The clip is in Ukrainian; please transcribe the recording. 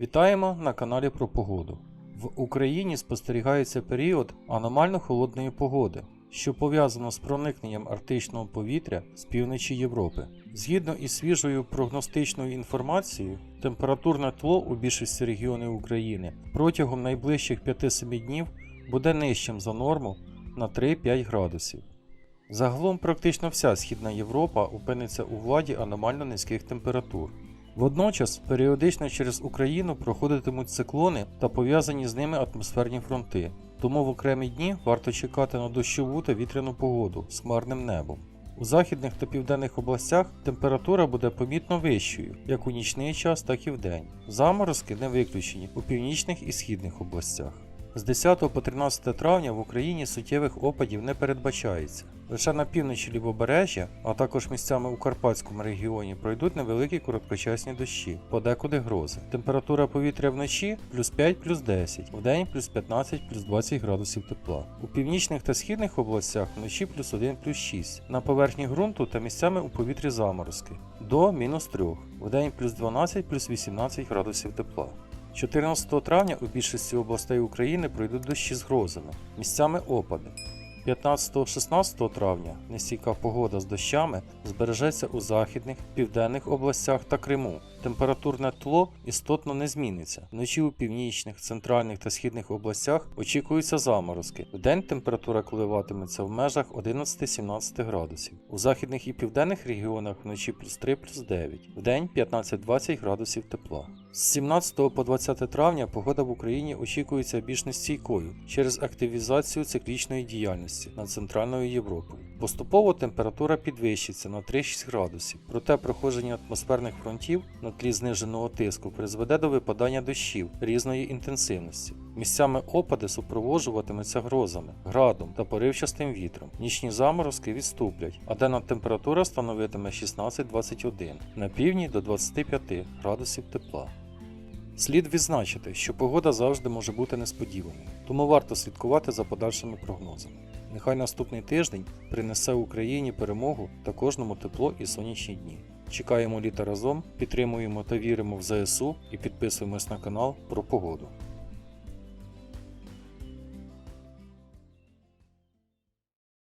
Вітаємо на каналі про погоду. В Україні спостерігається період аномально холодної погоди, що пов'язано з проникненням арктичного повітря з півночі Європи. Згідно із свіжою прогностичною інформацією, температурне тло у більшості регіонів України протягом найближчих 5-7 днів буде нижчим за норму на 3-5 градусів. Загалом практично вся Східна Європа опиниться у владі аномально низьких температур. Водночас періодично через Україну проходитимуть циклони та пов'язані з ними атмосферні фронти, тому в окремі дні варто чекати на дощову та вітряну погоду з хмарним небом. У західних та південних областях температура буде помітно вищою, як у нічний час, так і в день. Заморозки не виключені у північних і східних областях. З 10 по 13 травня в Україні суттєвих опадів не передбачається. Лише на півночі лівобережжя, а також місцями у Карпатському регіоні пройдуть невеликі короткочасні дощі, подекуди грози. Температура повітря вночі плюс 5 плюс 10, вдень плюс 15 плюс 20 градусів тепла. У північних та східних областях вночі плюс 1 плюс 6, на поверхні ґрунту та місцями у повітрі заморозки до мінус 3, вдень плюс 12 плюс 18 градусів тепла. 14 травня у більшості областей України пройдуть дощі з грозами, місцями опади. 15-16 травня нестійка погода з дощами збережеться у західних, південних областях та Криму. Температурне тло істотно не зміниться. Вночі у північних, центральних та східних областях очікуються заморозки. Вдень температура коливатиметься в межах 11-17 градусів. У західних і південних регіонах вночі плюс 3 плюс 9, вдень 15-20 градусів тепла. З 17 по 20 травня погода в Україні очікується більш нестійкою через активізацію циклічної діяльності над Центральною Європою. Поступово температура підвищиться на 3-6 градусів, проте проходження атмосферних фронтів на тлі зниженого тиску призведе до випадання дощів різної інтенсивності. Місцями опади супроводжуватимуться грозами, градом та поривчастим вітром. Нічні заморозки відступлять, а денна температура становитиме 16-21, на півдні до 25 градусів тепла. Слід відзначити, що погода завжди може бути несподіваною, тому варто слідкувати за подальшими прогнозами. Нехай наступний тиждень принесе Україні перемогу та кожному тепло і сонячні дні. Чекаємо літа разом, підтримуємо та віримо в ЗСУ і підписуємось на канал про погоду.